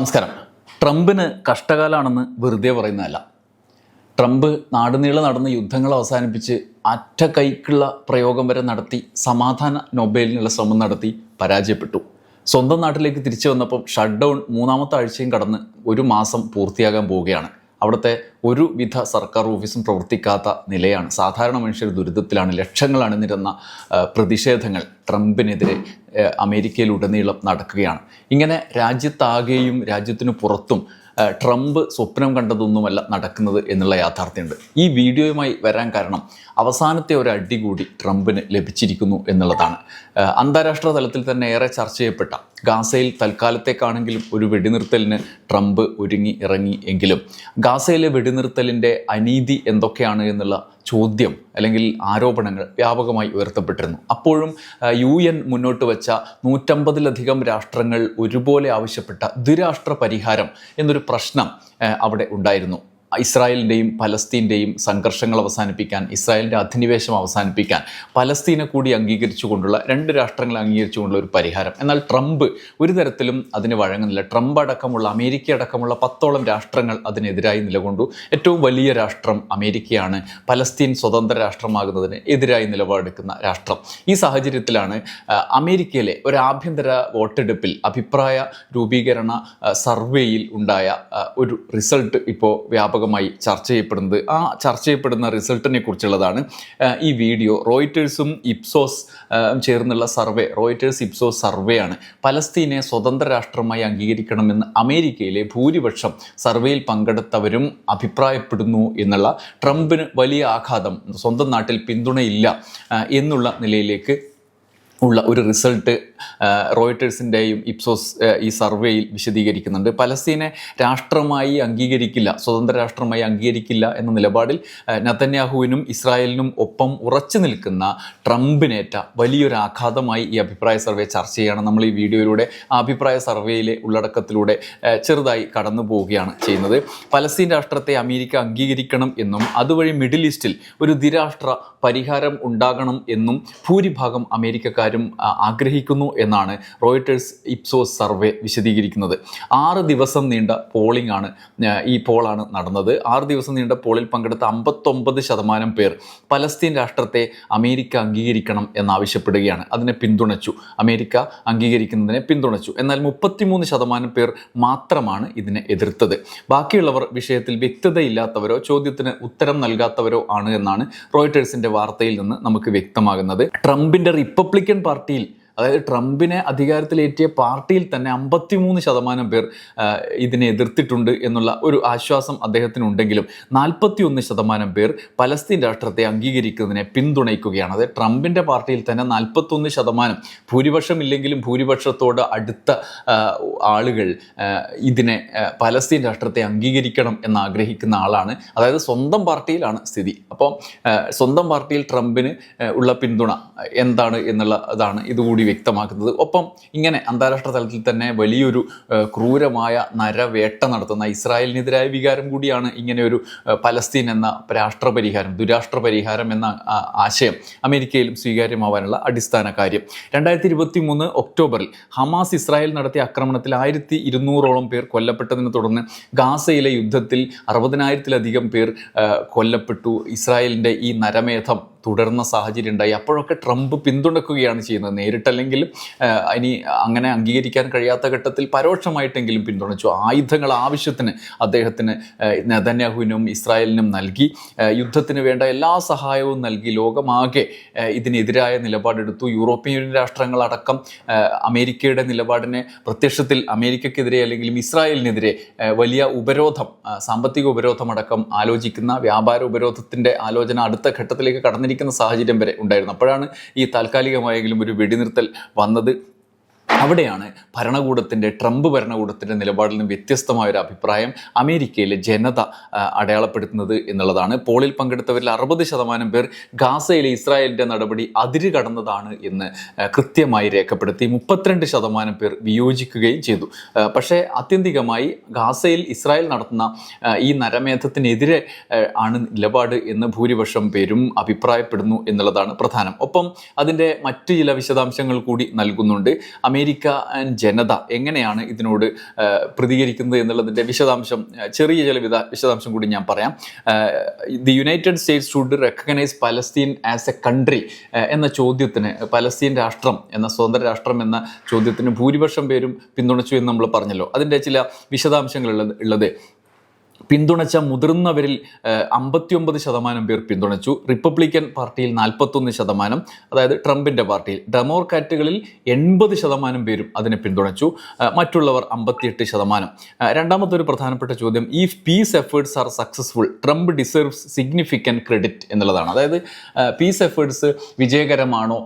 നമസ്കാരം. ട്രംപിന് കഷ്ടകാലാണെന്ന് വെറുതെ പറയുന്നതല്ല. ട്രംപ് നാടുനീളെ നടന്ന യുദ്ധങ്ങൾ അവസാനിപ്പിച്ച് അറ്റ കൈക്കുള്ള പ്രയോഗം വരെ നടത്തി സമാധാന നൊബേലിനുള്ള ശ്രമം നടത്തി പരാജയപ്പെട്ടു. സ്വന്തം നാട്ടിലേക്ക് തിരിച്ചു വന്നപ്പം ഷട്ട് ഡൗൺ മൂന്നാമത്തെ ആഴ്ചയും കടന്ന് ഒരു മാസം പൂർത്തിയാകാൻ പോവുകയാണ്. അവിടുത്തെ ഒരുവിധ സർക്കാർ ഓഫീസും പ്രവർത്തിക്കാത്ത നിലയാണ്. സാധാരണ മനുഷ്യർ ദുരിതത്തിലാണ്. ലക്ഷങ്ങൾ അണിനിരുന്ന പ്രതിഷേധങ്ങൾ ട്രംപിനെതിരെ അമേരിക്കയിലുടനീളം നടക്കുകയാണ്. ഇങ്ങനെ രാജ്യത്താകെയും രാജ്യത്തിനു പുറത്തും ട്രംപ് സ്വപ്നം കണ്ടതൊന്നുമല്ല നടക്കുന്നത് എന്നുള്ള യാഥാർത്ഥ്യമുണ്ട്. ഈ വീഡിയോയുമായി വരാൻ കാരണം അവസാനത്തെ ഒരു അടി കൂടി ട്രംപിന് ലഭിച്ചിരിക്കുന്നു എന്നുള്ളതാണ്. അന്താരാഷ്ട്ര തലത്തിൽ തന്നെ ഏറെ ചർച്ച ചെയ്യപ്പെട്ട ഗാസയിൽ തൽക്കാലത്തേക്കാണെങ്കിലും ഒരു വെടിനിർത്തലിന് ട്രംപ് ഒരുങ്ങി ഇറങ്ങി എങ്കിലും ഗാസയിലെ വെടിനിർത്തലിന്റെ അനീതി എന്തൊക്കെയാണ് എന്നുള്ള ചോദ്യം അല്ലെങ്കിൽ ആരോപണങ്ങൾ വ്യാപകമായി ഉയർത്തപ്പെട്ടിരുന്നു. അപ്പോഴും യു എൻ മുന്നോട്ട് വെച്ച നൂറ്റമ്പതിലധികം രാഷ്ട്രങ്ങൾ ഒരുപോലെ ആവശ്യപ്പെട്ട ദ്വിരാഷ്ട്ര പരിഹാരം എന്നൊരു പ്രശ്നം അവിടെ ഉണ്ടായിരുന്നു. ഇസ്രായേലിന്റെയും പലസ്തീന്റെയും സംഘർഷങ്ങൾ അവസാനിപ്പിക്കാൻ ഇസ്രായേലിന്റെ അധിനിവേശം അവസാനിപ്പിക്കാൻ പലസ്തീനെ കൂടി അംഗീകരിച്ചുകൊണ്ടുള്ള രണ്ട് രാഷ്ട്രങ്ങൾ അംഗീകരിച്ചുകൊണ്ടുള്ള ഒരു പരിഹാരം. എന്നാൽ ട്രംപ് ഒരു തരത്തിലും അതിന് വഴങ്ങുന്നില്ല. ട്രംപ് അടക്കമുള്ള അമേരിക്ക അടക്കമുള്ള പത്തോളം രാഷ്ട്രങ്ങൾ അതിനെതിരായി നിലകൊണ്ടു. ഏറ്റവും വലിയ രാഷ്ട്രം അമേരിക്കയാണ്. പലസ്തീൻ സ്വതന്ത്ര രാഷ്ട്രമാകുന്നതിന് എതിരായി നിലപാടെടുക്കുന്ന രാഷ്ട്രം. ഈ സാഹചര്യത്തിലാണ് അമേരിക്കയിലെ ഒരു ആഭ്യന്തര വോട്ടെടുപ്പിൽ അഭിപ്രായ രൂപീകരണ സർവേയിൽ ഉണ്ടായ ഒരു റിസൾട്ട് ഇപ്പോൾ വ്യാപകമായി ചർച്ച ചെയ്യപ്പെടുന്നത്. ആ ചർച്ച ചെയ്യപ്പെടുന്ന റിസൾട്ടിനെ കുറിച്ചുള്ളതാണ് ഈ വീഡിയോ. റോയിറ്റേഴ്സും ഇപ്സോസ് ചേർന്നുള്ള സർവേ റോയിറ്റേഴ്സ് ഇപ്സോസ് സർവേ ആണ്. പലസ്തീനെ സ്വതന്ത്ര രാഷ്ട്രമായി അംഗീകരിക്കണമെന്ന് അമേരിക്കയിലെ ഭൂരിപക്ഷം സർവേയിൽ പങ്കെടുത്തവരും അഭിപ്രായപ്പെടുന്നു എന്നുള്ള ട്രംപിന് വലിയ ആഘാതം സ്വന്തം നാട്ടിൽ പിന്തുണയില്ല എന്നുള്ള നിലയിലേക്ക് ഉള്ള ഒരു റിസൾട്ട് റോയിറ്റേഴ്സിന്റെയും ഇപ്സോസ് ഈ സർവേയിൽ വിശദീകരിക്കുന്നുണ്ട്. പലസ്തീനെ രാഷ്ട്രമായി അംഗീകരിക്കില്ല സ്വതന്ത്ര രാഷ്ട്രമായി അംഗീകരിക്കില്ല എന്ന നിലപാടിൽ നത്തന്യാഹുവിനും ഇസ്രായേലിനും ഒപ്പം ഉറച്ചു നിൽക്കുന്ന ട്രംപിനേറ്റ വലിയൊരു ആഘാതമായി ഈ അഭിപ്രായ സർവേ ചർച്ച ചെയ്യുകയാണ് നമ്മൾ ഈ വീഡിയോയിലൂടെ ആ അഭിപ്രായ സർവേയിലെ ഉള്ളടക്കത്തിലൂടെ ചെറുതായി കടന്നു പോവുകയാണ് ചെയ്യുന്നത്. പലസ്തീൻ രാഷ്ട്രത്തെ അമേരിക്ക അംഗീകരിക്കണം എന്നും അതുവഴി മിഡിൽ ഈസ്റ്റിൽ ഒരു ദ്വിരാഷ്ട്ര പരിഹാരം ഉണ്ടാകണം എന്നും ഭൂരിഭാഗം അമേരിക്കക്കാരും ആ, ആഗ്രഹിക്കുന്നു എന്നാണ് റോയിട്ടേഴ്സ് ഇപ്സോ സർവേ വിശദീകരിക്കുന്നത്. ആറ് ദിവസം നീണ്ട പോളിംഗ് ആണ് ഈ പോളാണ് നടന്നത്. ആറ് ദിവസം നീണ്ട പോളിൽ പങ്കെടുത്ത അമ്പത്തൊമ്പത് ശതമാനം പേർ പലസ്തീൻ രാഷ്ട്രത്തെ അമേരിക്ക അംഗീകരിക്കണം എന്നാവശ്യപ്പെടുകയാണ്. അതിനെ പിന്തുണച്ചു. അമേരിക്ക അംഗീകരിക്കുന്നതിനെ പിന്തുണച്ചു. എന്നാൽ മുപ്പത്തിമൂന്ന് ശതമാനം പേർ മാത്രമാണ് ഇതിനെ എതിർത്തത്. ബാക്കിയുള്ളവർ വിഷയത്തിൽ വ്യക്തതയില്ലാത്തവരോ ചോദ്യത്തിന് ഉത്തരം നൽകാത്തവരോ ആണ് എന്നാണ് റോയിട്ടേഴ്സിന്റെ വാർത്തയിൽ നിന്ന് നമുക്ക് വ്യക്തമാകുന്നത്. ട്രംപിന്റെ റിപ്പബ്ലിക്കൻ പാർട്ടിയിൽ അതായത് ട്രംപിനെ അധികാരത്തിലേറ്റിയ പാർട്ടിയിൽ തന്നെ അമ്പത്തിമൂന്ന് ശതമാനം പേർ ഇതിനെ എതിർത്തിട്ടുണ്ട് എന്നുള്ള ഒരു ആശ്വാസം അദ്ദേഹത്തിനുണ്ടെങ്കിലും നാൽപ്പത്തി ഒന്ന് ശതമാനം പേർ പലസ്തീൻ രാഷ്ട്രത്തെ അംഗീകരിക്കുന്നതിനെ പിന്തുണയ്ക്കുകയാണ്. അതായത് ട്രംപിന്റെ പാർട്ടിയിൽ തന്നെ നാൽപ്പത്തൊന്ന് ശതമാനം ഭൂരിപക്ഷം ഇല്ലെങ്കിലും ഭൂരിപക്ഷത്തോട് അടുത്ത ആളുകൾ ഇതിനെ പലസ്തീൻ രാഷ്ട്രത്തെ അംഗീകരിക്കണം എന്ന് ആഗ്രഹിക്കുന്ന ആളാണ്. അതായത് സ്വന്തം പാർട്ടിയിലാണ് സ്ഥിതി. അപ്പം സ്വന്തം പാർട്ടിയിൽ ട്രംപിന് ഉള്ള പിന്തുണ എന്താണ് എന്നുള്ള അതാണ് ഇതുകൂടി വ്യക്തമാക്കുന്നത്. ഒപ്പം ഇങ്ങനെ അന്താരാഷ്ട്ര തലത്തിൽ തന്നെ വലിയൊരു ക്രൂരമായ നരവേട്ട നടത്തുന്ന ഇസ്രായേലിനെതിരായ വികാരം കൂടിയാണ് ഇങ്ങനെ ഒരു പലസ്തീൻ എന്ന രാഷ്ട്രപരിഹാരം ദുരാഷ്ട്ര പരിഹാരം എന്ന ആശയം അമേരിക്കയിലും സ്വീകാര്യമാവാനുള്ള അടിസ്ഥാന കാര്യം. രണ്ടായിരത്തി ഇരുപത്തി മൂന്ന് ഒക്ടോബറിൽ ഹമാസ് ഇസ്രായേൽ നടത്തിയ ആക്രമണത്തിൽ ആയിരത്തി ഇരുന്നൂറോളം പേർ കൊല്ലപ്പെട്ടതിനെ തുടർന്ന് ഗാസയിലെ യുദ്ധത്തിൽ അറുപതിനായിരത്തിലധികം പേർ കൊല്ലപ്പെട്ടു. ഇസ്രായേലിന്റെ ഈ നരമേധം തുടർന്ന സാഹചര്യം ഉണ്ടായി അപ്പോഴൊക്കെ ട്രംപ് പിന്തുണക്കുകയാണ് ചെയ്യുന്നത്. നേരിട്ടല്ലെങ്കിലും ഇനി അങ്ങനെ അംഗീകരിക്കാൻ കഴിയാത്ത ഘട്ടത്തിൽ പരോക്ഷമായിട്ടെങ്കിലും പിന്തുണച്ചു. ആയുധങ്ങൾ ആവശ്യത്തിന് അദ്ദേഹത്തിന് നെതന്യാഹുവിനും ഇസ്രായേലിനും നൽകി. യുദ്ധത്തിന് വേണ്ട എല്ലാ സഹായവും നൽകി. ലോകമാകെ ഇതിനെതിരായ നിലപാടെടുത്തു. യൂറോപ്യൻ യൂണിയൻ രാഷ്ട്രങ്ങളടക്കം അമേരിക്കയുടെ നിലപാടിനെ പ്രത്യക്ഷത്തിൽ അമേരിക്കക്കെതിരെ അല്ലെങ്കിൽ ഇസ്രായേലിനെതിരെ വലിയ ഉപരോധം സാമ്പത്തിക ഉപരോധമടക്കം ആലോചിക്കുന്ന വ്യാപാര ഉപരോധത്തിന്റെ ആലോചന അടുത്ത ഘട്ടത്തിലേക്ക് കടന്നിരിക്കുന്ന സാഹചര്യം വരെ ഉണ്ടായിരുന്നു. അപ്പോഴാണ് ഈ താൽക്കാലികമായെങ്കിലും ഒരു വെടിനിർത്തൽ വന്നത്. അവിടെയാണ് ഭരണകൂടത്തിന്റെ ട്രംപ് ഭരണകൂടത്തിന്റെ നിലപാടിൽ നിന്ന് വ്യത്യസ്തമായ ഒരു അഭിപ്രായം അമേരിക്കയിലെ ജനത അടയാളപ്പെടുത്തുന്നത് എന്നുള്ളതാണ്. പോളിൽ പങ്കെടുത്തവരിൽ അറുപത് ശതമാനം പേർ ഗാസയിലെ ഇസ്രായേലിന്റെ നടപടി അതിര് കടന്നതാണ് എന്ന് കൃത്യമായി രേഖപ്പെടുത്തി മുപ്പത്തിരണ്ട് ശതമാനം പേർ വിയോജിക്കുകയും ചെയ്തു. പക്ഷേ ആത്യന്തികമായി ഗാസയിൽ ഇസ്രായേൽ നടത്തുന്ന ഈ നരമേധത്തിനെതിരെ ആണ് നിലപാട് എന്ന് ഭൂരിപക്ഷം പേരും അഭിപ്രായപ്പെടുന്നു എന്നുള്ളതാണ് പ്രധാനം. ഒപ്പം അതിന്റെ മറ്റു ചില വിശദാംശങ്ങൾ കൂടി നൽകുന്നുണ്ട്. അമേരിക്ക ആൻഡ് ജനത എങ്ങനെയാണ് ഇതിനോട് പ്രതികരിക്കുന്നത് എന്നുള്ളതിന്റെ വിശദാംശം ചെറിയ ചില വിധ വിശദാംശം കൂടി ഞാൻ പറയാം. The United States should recognise Palestine as a country എന്ന ചോദ്യത്തിന് പലസ്തീൻ രാഷ്ട്രം എന്ന സ്വതന്ത്ര രാഷ്ട്രം എന്ന ചോദ്യത്തിന് ഭൂരിപക്ഷം പേരും പിന്തുണച്ചു എന്ന് നമ്മൾ പറഞ്ഞല്ലോ. അതിന്റെ ചില വിശദാംശങ്ങൾ ഉള്ളത് പിന്തുണച്ച മുതിർന്നവരിൽ അമ്പത്തിയൊമ്പത് ശതമാനം പേർ പിന്തുണച്ചു. റിപ്പബ്ലിക്കൻ പാർട്ടിയിൽ നാൽപ്പത്തൊന്ന് ശതമാനം അതായത് ട്രംപിന്റെ പാർട്ടിയിൽ. ഡെമോക്രാറ്റുകളിൽ എൺപത് ശതമാനം പേരും അതിനെ പിന്തുണച്ചു. മറ്റുള്ളവർ അമ്പത്തിയെട്ട് ശതമാനം. രണ്ടാമത്തെ ഒരു പ്രധാനപ്പെട്ട ചോദ്യം ഈ peace efforts are successful Trump deserves significant credit എന്നുള്ളതാണ്. അതായത് പീസ് എഫേർട്സ് വിജയകരമാണോ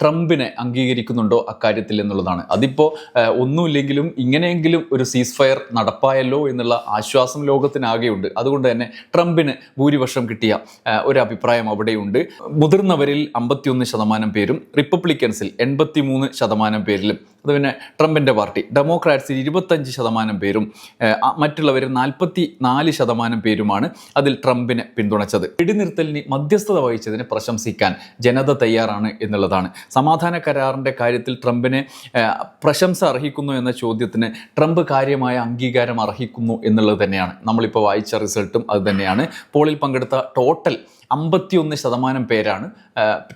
ട്രംപിനെ അംഗീകരിക്കുന്നുണ്ടോ അക്കാര്യത്തിൽ എന്നുള്ളതാണ്. അതിപ്പോൾ ഒന്നുമില്ലെങ്കിലും ഇങ്ങനെയെങ്കിലും ഒരു സീസ് ഫയർ നടപ്പായല്ലോ എന്നുള്ള ആശ്വാസം ലോകത്തിനാകെയുണ്ട് അതുകൊണ്ട് തന്നെ ട്രംപിന് ഭൂരിപക്ഷം കിട്ടിയ ഒരു അഭിപ്രായം അവിടെയുണ്ട്. മുതിർന്നവരിൽ അമ്പത്തിയൊന്ന് ശതമാനം പേരും റിപ്പബ്ലിക്കൻസിൽ എൺപത്തി മൂന്ന് ശതമാനം പേരിലും അത് പിന്നെ ട്രംപിന്റെ പാർട്ടി. ഡെമോക്രാറ്റ്സിൽ ഇരുപത്തഞ്ച് ശതമാനം പേരും മറ്റുള്ളവർ നാൽപ്പത്തി നാല് ശതമാനം പേരുമാണ് അതിൽ ട്രംപിനെ പിന്തുണച്ചത്. വെടിനിർത്തലിന് മധ്യസ്ഥത വഹിച്ചതിനെ പ്രശംസിക്കാൻ ജനത തയ്യാറാണ് എന്നുള്ളതാണ്. സമാധാന കരാറിന്റെ കാര്യത്തിൽ ട്രംപിനെ പ്രശംസ അർഹിക്കുന്നു എന്ന ചോദ്യത്തിന് ട്രംപ് കാര്യമായ അംഗീകാരം അർഹിക്കുന്നു എന്നുള്ളത് തന്നെയാണ്. നമ്മളിപ്പോൾ വായിച്ച റിസൾട്ടും അത് തന്നെയാണ്. പോളിൽ പങ്കെടുത്ത ടോട്ടൽ അമ്പത്തിയൊന്ന് ശതമാനം പേരാണ്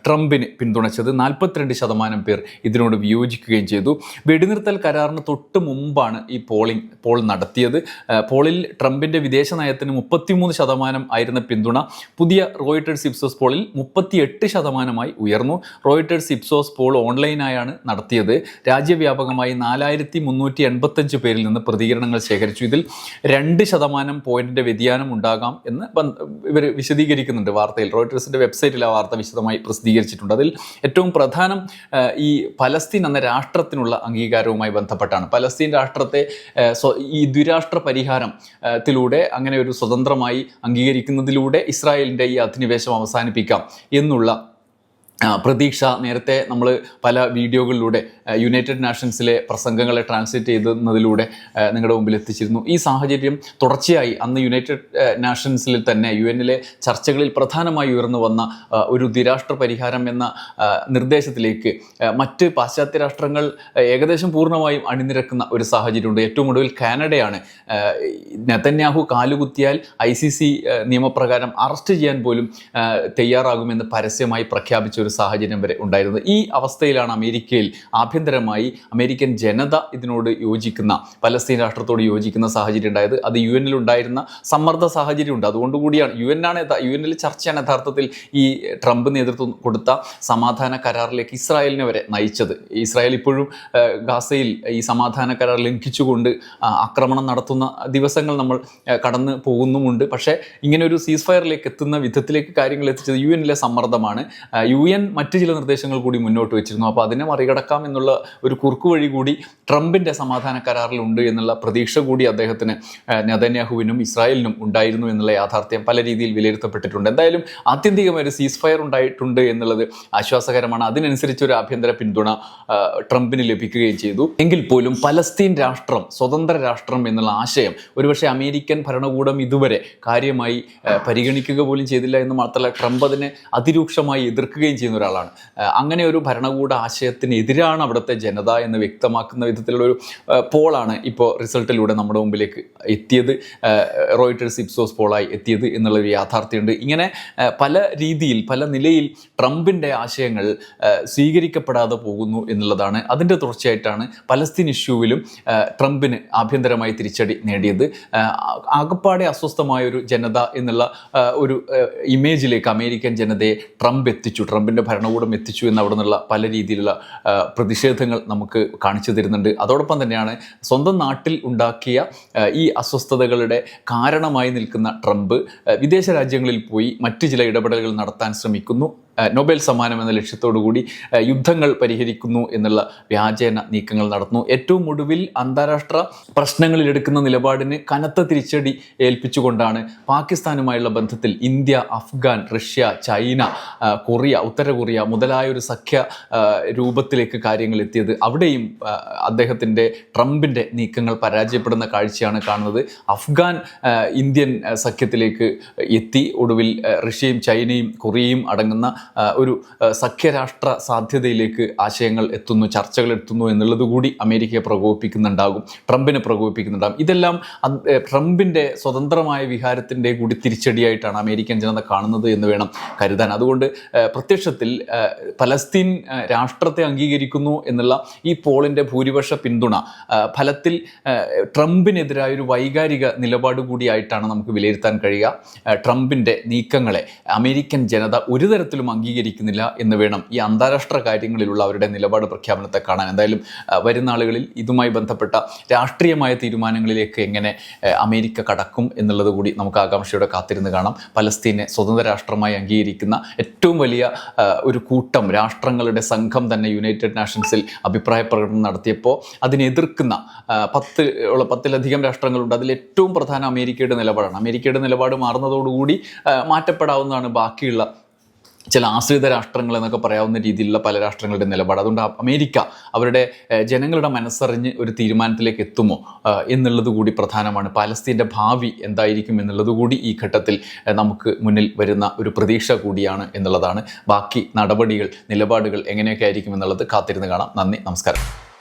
ട്രംപിന് പിന്തുണച്ചത്. നാൽപ്പത്തിരണ്ട് ശതമാനം പേർ ഇതിനോട് വിയോജിക്കുകയും ചെയ്തു. വെടിനിർത്തൽ കരാറിന് തൊട്ട് മുമ്പാണ് ഈ പോളിംഗ് പോൾ നടത്തിയത്. പോളിൽ ട്രംപിന്റെ വിദേശ നയത്തിന് മുപ്പത്തിമൂന്ന് ശതമാനം ആയിരുന്ന പിന്തുണ പുതിയ റോയിട്ടേഴ്സ് ഇപ്സോസ് പോളിൽ മുപ്പത്തിയെട്ട് ശതമാനമായി ഉയർന്നു. റോയിട്ടേഴ്സ് ഇപ്സോസ് പോൾ ഓൺലൈനായാണ് നടത്തിയത്. രാജ്യവ്യാപകമായി നാലായിരത്തി മുന്നൂറ്റി എൺപത്തഞ്ച് പേരിൽ നിന്ന് പ്രതികരണങ്ങൾ ശേഖരിച്ചു. ഇതിൽ രണ്ട് ശതമാനം പോയിന്റിന്റെ വ്യതിയാനം ഉണ്ടാകാം എന്ന് ഇവർ വിശദീകരിക്കുന്നുണ്ട് വാർത്തയിൽ. റോയിട്ടേഴ്സിന്റെ വെബ്സൈറ്റിൽ ആ വാർത്ത വിശദമായി പ്രസിദ്ധീകരിച്ചിട്ടുണ്ട്. അതിൽ ഏറ്റവും പ്രധാനം ഈ പലസ്തീൻ എന്ന രാഷ്ട്രത്തിനുള്ള അംഗീകാരവുമായി ബന്ധപ്പെട്ടാണ്. പലസ്തീൻ രാഷ്ട്രത്തെ ഈ ദ്വിരാഷ്ട്ര പരിഹാരം ത്തിലൂടെ അങ്ങനെ ഒരു സ്വതന്ത്രമായി അംഗീകരിക്കുന്നതിലൂടെ ഇസ്രായേലിന്റെ ഈ അധിനിവേശം അവസാനിപ്പിക്കാം എന്നുള്ള പ്രതീക്ഷ നേരത്തെ നമ്മൾ പല വീഡിയോകളിലൂടെ യുണൈറ്റഡ് നാഷൻസിലെ പ്രസംഗങ്ങളെ ട്രാൻസ്ലേറ്റ് ചെയ്യുന്നതിലൂടെ നിങ്ങളുടെ മുമ്പിൽ എത്തിച്ചിരുന്നു. ഈ സാഹചര്യം തുടർച്ചയായി അന്ന് യുണൈറ്റഡ് നാഷൻസിൽ തന്നെ യു എന്നിലെ ചർച്ചകളിൽ പ്രധാനമായി ഉയർന്നു വന്ന ഒരു ദ്വിരാഷ്ട്ര പരിഹാരം എന്ന നിർദ്ദേശത്തിലേക്ക് മറ്റ് പാശ്ചാത്യ രാഷ്ട്രങ്ങൾ ഏകദേശം പൂർണമായും അണിനിരക്കുന്ന ഒരു സാഹചര്യമുണ്ട്. ഏറ്റവും ഒടുവിൽ കാനഡയാണ് നെതന്യാഹു കാലുകുത്തിയാൽ ഐ സി സി നിയമപ്രകാരം അറസ്റ്റ് ചെയ്യാൻ പോലും തയ്യാറാകുമെന്ന് പരസ്യമായി പ്രഖ്യാപിച്ച ഒരു സാഹചര്യം വരെ ഉണ്ടായിരുന്നത്. ഈ അവസ്ഥയിലാണ് അമേരിക്കയിൽ ആഭ്യന്തരമായി അമേരിക്കൻ ജനത ഇതിനോട് യോജിക്കുന്ന പലസ്തീൻ രാഷ്ട്രത്തോട് യോജിക്കുന്ന സാഹചര്യം ഉണ്ടായത്. അത് യു എനിൽ ഉണ്ടായിരുന്ന സമ്മർദ്ദ സാഹചര്യമുണ്ട് അതുകൊണ്ടുകൂടിയാണ് യു എൻ ആണ് യഥാ- യു എനിൽ ചർച്ചയാണ് യഥാർത്ഥത്തിൽ ഈ ട്രംപ് നേതൃത്വം കൊടുത്ത സമാധാന കരാറിലേക്ക് ഇസ്രായേലിനെ വരെ നയിച്ചത്. ഇസ്രായേൽ ഇപ്പോഴും ഗാസയിൽ ഈ സമാധാന കരാർ ലംഘിച്ചുകൊണ്ട് ആക്രമണം നടത്തുന്ന ദിവസങ്ങൾ നമ്മൾ കടന്നു പോകുന്നുമുണ്ട്. പക്ഷേ ഇങ്ങനെ ഒരു സീസ് ഫയറിലേക്ക് എത്തുന്ന വിധത്തിലേക്ക് കാര്യങ്ങൾ എത്തിച്ചത് യു എനിലെ സമ്മർദ്ദമാണ്. യു എൻ മറ്റു ചില നിർദ്ദേശങ്ങൾ കൂടി മുന്നോട്ട് വെച്ചിരുന്നു. അപ്പോൾ അതിനെ മറികടക്കാം എന്നുള്ള ഒരു കുറുക്കു വഴി കൂടി ട്രംപിന്റെ സമാധാന കരാറിലുണ്ട് എന്നുള്ള പ്രതീക്ഷ കൂടി അദ്ദേഹത്തിന് നെതന്യാഹുവിനും ഇസ്രായേലിനും ഉണ്ടായിരുന്നു എന്നുള്ള യാഥാർത്ഥ്യം പല രീതിയിൽ വിലയിരുത്തപ്പെട്ടിട്ടുണ്ട്. എന്തായാലും ആത്യന്തികമായ ഒരു സീസ് ഫയർ ഉണ്ടായിട്ടുണ്ട് എന്നുള്ളത് ആശ്വാസകരമാണ്. അതിനനുസരിച്ച് ഒരു ആഭ്യന്തര പിന്തുണ ട്രംപിന് ലഭിക്കുകയും ചെയ്തു. എങ്കിൽ പോലും പലസ്തീൻ രാഷ്ട്രം സ്വതന്ത്ര രാഷ്ട്രം എന്നുള്ള ആശയം ഒരുപക്ഷെ അമേരിക്കൻ ഭരണകൂടം ഇതുവരെ കാര്യമായി പരിഗണിക്കുക പോലും ചെയ്തില്ല എന്ന് മാത്രമല്ല ട്രംപ് അതിനെ അതിരൂക്ഷമായി എതിർക്കുകയും ചെയ്യുന്ന ഒരാളാണ്. അങ്ങനെ ഒരു ഭരണകൂട ആശയത്തിനെതിരാണ് അവിടുത്തെ ജനത എന്ന് വ്യക്തമാക്കുന്ന വിധത്തിലുള്ള ഒരു പോളാണ് ഇപ്പോൾ റിസൾട്ടിലൂടെ നമ്മുടെ മുമ്പിലേക്ക് എത്തിയത്. റോയിട്ടേഴ്സ് ഇപ്സോസ് പോളായി എത്തിയത് എന്നുള്ളൊരു യാഥാർത്ഥ്യമുണ്ട്. ഇങ്ങനെ പല രീതിയിൽ പല നിലയിൽ ട്രംപിന്റെ ആശയങ്ങൾ സ്വീകരിക്കപ്പെടാതെ പോകുന്നു എന്നുള്ളതാണ് അതിന്റെ തുടർച്ചയായിട്ടാണ് പലസ്തീൻ ഇഷ്യൂവിലും ട്രംപിന് ആഭ്യന്തരമായി തിരിച്ചടി നേടിയത്. ആകപ്പാടെ അസ്വസ്ഥമായ ഒരു ജനത എന്നുള്ള ഒരു ഇമേജിലേക്ക് അമേരിക്കൻ ജനതയെ ട്രംപ് എത്തിച്ചു. ട്രംപിന്റെ ഭരണകൂടം എത്തിച്ചു എന്ന് അവിടെ നിന്നുള്ള പല രീതിയിലുള്ള പ്രതിഷേധങ്ങൾ നമുക്ക് കാണിച്ചു തരുന്നുണ്ട്. അതോടൊപ്പം തന്നെയാണ് സ്വന്തം നാട്ടിൽ ഉണ്ടാക്കിയ ഈ അസ്വസ്ഥതകളുടെ കാരണമായി നിൽക്കുന്ന ട്രംപ് വിദേശ രാജ്യങ്ങളിൽ പോയി മറ്റു ചില ഇടപെടലുകൾ നടത്താൻ ശ്രമിക്കുന്നു. നൊബേൽ സമ്മാനം എന്ന ലക്ഷ്യത്തോടു കൂടി യുദ്ധങ്ങൾ പരിഹരിക്കുന്നു എന്നുള്ള വ്യാജേന നീക്കങ്ങൾ നടന്നു. ഏറ്റവും ഒടുവിൽ അന്താരാഷ്ട്ര പ്രശ്നങ്ങളിൽ എടുക്കുന്ന നിലപാടിന് കനത്ത തിരിച്ചടി ഏൽപ്പിച്ചുകൊണ്ടാണ് പാകിസ്ഥാനുമായുള്ള ബന്ധത്തിൽ India Afghan Russia China Korea ഉത്തര കൊറിയ മുതലായ ഒരു സഖ്യ രൂപത്തിലേക്ക് കാര്യങ്ങൾ എത്തിയത്. അവിടെയും അദ്ദേഹത്തിന്റെ ട്രംപിന്റെ നീക്കങ്ങൾ പരാജയപ്പെടുന്ന കാഴ്ചയാണ് കാണുന്നത്. അഫ്ഗാൻ ഇന്ത്യൻ സഖ്യത്തിലേക്ക് എത്തി. ഒടുവിൽ റഷ്യയും ചൈനയും കൊറിയയും അടങ്ങുന്ന ഒരു സഖ്യരാഷ്ട്ര സാധ്യതയിലേക്ക് ആശയങ്ങൾ എത്തുന്നു ചർച്ചകൾ എത്തുന്നു എന്നുള്ളത് കൂടി അമേരിക്കയെ പ്രകോപിപ്പിക്കുന്നുണ്ടാകും ട്രംപിനെ പ്രകോപിപ്പിക്കുന്നുണ്ടാകും. ഇതെല്ലാം ട്രംപിന്റെ സ്വതന്ത്രമായ വിഹാരത്തിന്റെ കൂടി തിരിച്ചടിയായിട്ടാണ് അമേരിക്കൻ ജനത കാണുന്നത് എന്ന് വേണം കരുതാൻ. അതുകൊണ്ട് പ്രത്യക്ഷത്തിൽ പലസ്തീൻ രാഷ്ട്രത്തെ അംഗീകരിക്കുന്നു എന്നുള്ള ഈ പോളിന്റെ ഭൂരിപക്ഷ പിന്തുണ ഫലത്തിൽ ട്രംപിനെതിരായ ഒരു വൈകാരിക നിലപാട് കൂടിയായിട്ടാണ് നമുക്ക് വിലയിരുത്താൻ കഴിയുക. ട്രംപിന്റെ നീക്കങ്ങളെ അമേരിക്കൻ ജനത ഒരു തരത്തിലും അംഗീകരിക്കുന്നില്ല എന്ന് വേണം ഈ അന്താരാഷ്ട്ര കാര്യങ്ങളിലുള്ള അവരുടെ നിലപാട് പ്രഖ്യാപനത്തെ കാണാൻ. എന്തായാലും വരുന്ന ആളുകളിൽ ഇതുമായി ബന്ധപ്പെട്ട രാഷ്ട്രീയമായ തീരുമാനങ്ങളിലേക്ക് എങ്ങനെ അമേരിക്ക കടക്കും എന്നുള്ളത് കൂടി നമുക്ക് ആകാംക്ഷയോടെ കാത്തിരുന്ന് കാണാം. പലസ്തീനെ സ്വതന്ത്ര രാഷ്ട്രമായി അംഗീകരിക്കുന്ന ഏറ്റവും വലിയ ഒരു കൂട്ടം രാഷ്ട്രങ്ങളുടെ സംഘം തന്നെ യുണൈറ്റഡ് നാഷൻസിൽ അഭിപ്രായ പ്രകടനം നടത്തിയപ്പോൾ അതിനെ എതിർക്കുന്ന ആ, പത്ത് പത്തിലധികം രാഷ്ട്രങ്ങളുണ്ട്. അതിൽ ഏറ്റവും പ്രധാന അമേരിക്കയുടെ നിലപാടാണ്. അമേരിക്കയുടെ നിലപാട് മാറുന്നതോടുകൂടി മാറ്റപ്പെടാവുന്നതാണ് ബാക്കിയുള്ള ചില ആശ്രിത രാഷ്ട്രങ്ങൾ എന്നൊക്കെ പറയാവുന്ന രീതിയിലുള്ള പല രാഷ്ട്രങ്ങളുടെ നിലപാട്. അതുകൊണ്ട് അമേരിക്ക അവരുടെ ജനങ്ങളുടെ മനസ്സറിഞ്ഞ് ഒരു തീരുമാനത്തിലേക്ക് എത്തുമോ? എന്നുള്ളത് കൂടി പ്രധാനമാണ്. പാലസ്തീന്റെ ഭാവി എന്തായിരിക്കും എന്നുള്ളത് കൂടി ഈ ഘട്ടത്തിൽ നമുക്ക് മുന്നിൽ വരുന്ന ഒരു പ്രതീക്ഷ കൂടിയാണ് എന്നുള്ളതാണ്. ബാക്കി നടപടികൾ നിലപാടുകൾ എങ്ങനെയൊക്കെ ആയിരിക്കും എന്നുള്ളത് കാത്തിരുന്ന് കാണാം. നന്ദി നമസ്കാരം.